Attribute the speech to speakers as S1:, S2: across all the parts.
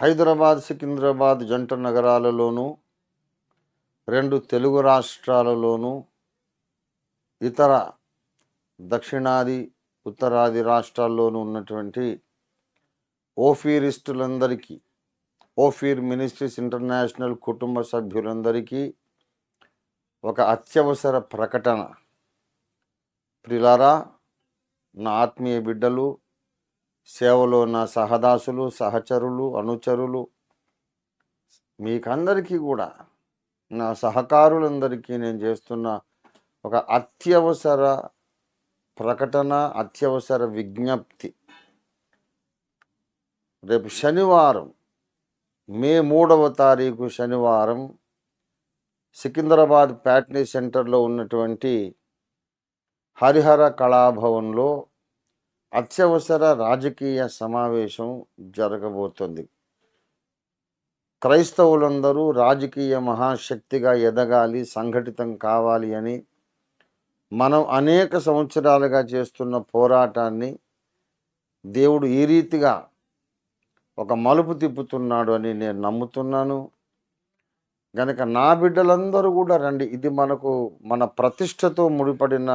S1: హైదరాబాద్ సికింద్రాబాద్ జంట నగరాలలోనూ రెండు తెలుగు రాష్ట్రాలలోనూ ఇతర దక్షిణాది ఉత్తరాది రాష్ట్రాల్లోనూ ఉన్నటువంటి ఓఫీరిస్టులందరికీ ఓఫీర్ మినిస్ట్రీస్ ఇంటర్నేషనల్ కుటుంబ సభ్యులందరికీ ఒక అత్యవసర ప్రకటన. ప్రిలారా నా ఆత్మీయ బిడ్డలు సేవలో నా సహదాసులు సహచరులు అనుచరులు మీకందరికీ కూడా నా సహకారులందరికీ నేను చేస్తున్న ఒక అత్యవసర ప్రకటన అత్యవసర విజ్ఞప్తి. రేపు శనివారం మే మూడవ తారీఖు శనివారం సికింద్రాబాద్ ప్యాట్నీ సెంటర్లో ఉన్నటువంటి హరిహర కళాభవన్లో అత్యవసర రాజకీయ సమావేశం జరగబోతుంది. క్రైస్తవులందరూ రాజకీయ మహాశక్తిగా ఎదగాలి సంఘటితం కావాలి అని మనం అనేక సంవత్సరాలుగా చేస్తున్న పోరాటాన్ని దేవుడు ఈ రీతిగా ఒక మలుపు తిప్పుతున్నాడు అని నేను నమ్ముతున్నాను. గనక నా బిడ్డలందరూ కూడా రండి ఇది మనకు మన ప్రతిష్టతో ముడిపడిన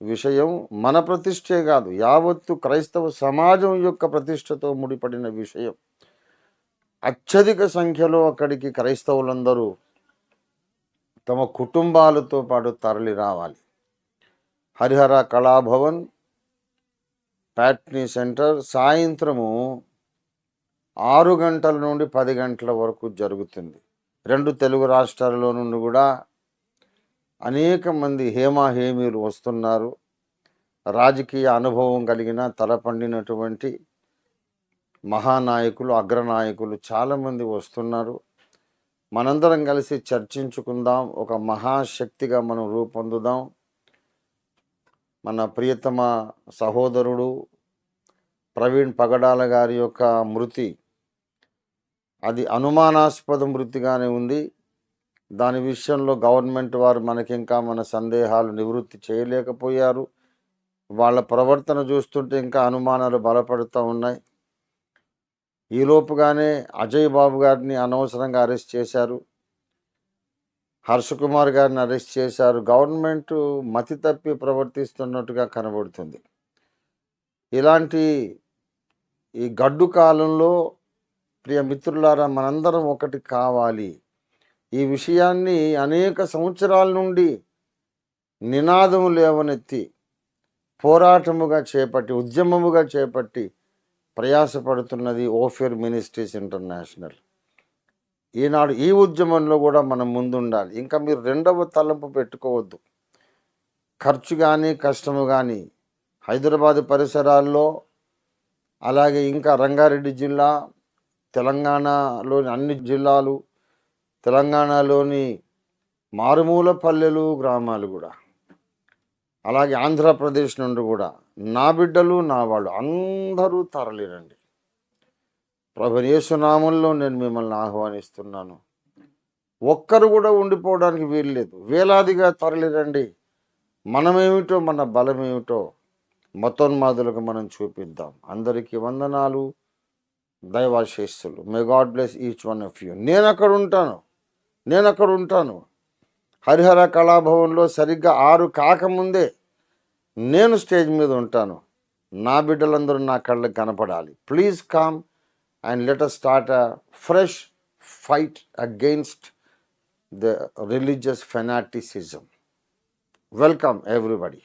S1: విషయం మన ప్రతిష్టే కాదు యావత్తు క్రైస్తవ సమాజం యొక్క ప్రతిష్టతో ముడిపడిన విషయం. అత్యధిక సంఖ్యలో అక్కడికి క్రైస్తవులందరూ తమ కుటుంబాలతో పాటు తరలి రావాలి. హరిహర కళాభవన్ ప్యాట్నీ సెంటర్ సాయంత్రము ఆరు గంటల నుండి పది గంటల వరకు జరుగుతుంది. రెండు తెలుగు రాష్ట్రాలలో నుండి కూడా అనేక మంది హేమాహేమీలు వస్తున్నారు. రాజకీయ అనుభవం కలిగిన తలపండినటువంటి మహానాయకులు అగ్రనాయకులు చాలామంది వస్తున్నారు. మనందరం కలిసి చర్చించుకుందాం. ఒక మహాశక్తిగా మనం రూపొందుదాం. మన ప్రియతమ సహోదరుడు ప్రవీణ్ పగడాల గారి యొక్క మృతి అది అనుమానాస్పద మృతిగానే ఉంది. దాని విషయంలో గవర్నమెంట్ వారు మనకి ఇంకా మన సందేహాలు నివృత్తి చేయలేకపోయారు. వాళ్ళ ప్రవర్తన చూస్తుంటే ఇంకా అనుమానాలు బలపడుతూ ఉన్నాయి. ఈలోపుగానే అజయ్ బాబు గారిని అనవసరంగా అరెస్ట్ చేశారు. హర్ష కుమార్ గారిని అరెస్ట్ చేశారు. గవర్నమెంట్ మతి తప్పి ప్రవర్తిస్తున్నట్టుగా కనబడుతుంది. ఇలాంటి ఈ గడ్డు కాలంలో ప్రియ మిత్రులారా మనందరం ఒకటి కావాలి. ఈ విషయాన్ని అనేక సంవత్సరాల నుండి నినాదం లేవనెత్తి పోరాటముగా చేపట్టి ఉద్యమముగా చేపట్టి ప్రయాసపడుతున్నది ఓఫియర్ మినిస్ట్రీస్ ఇంటర్నేషనల్. ఈనాడు ఈ ఉద్యమంలో కూడా మనం ముందుండాలి. ఇంకా మీరు రెండవ తలంపు పెట్టుకోవద్దు. ఖర్చు కానీ కష్టము కానీ హైదరాబాద్ పరిసరాల్లో అలాగే ఇంకా రంగారెడ్డి జిల్లా తెలంగాణలోని అన్ని జిల్లాలు తెలంగాణలోని మారుమూల పల్లెలు గ్రామాలు కూడా అలాగే ఆంధ్రప్రదేశ్ నుండి కూడా నా బిడ్డలు నా వాళ్ళు అందరూ తరలిరండి. ప్రభు యేసునామంలో నేను మిమ్మల్ని ఆహ్వానిస్తున్నాను. ఒక్కరు కూడా ఉండిపోవడానికి వీల్లేదు వేలాదిగా తరలిరండి. మనమేమిటో మన బలమేమిటో మతోన్మాదులకు మనం చూపిద్దాం. అందరికీ వందనాలు. దైవాశేస్సులు. May God bless each one of you నేను అక్కడ ఉంటాను. నేను అక్కడ ఉంటాను హరిహర కళాభవన్లో సరిగ్గా ఆరు కాకముందే నేను స్టేజ్ మీద ఉంటాను. నా బిడ్డలందరూ నా కళ్ళకి కనపడాలి. Please calm and let us start a fresh fight against the religious fanaticism. Welcome everybody.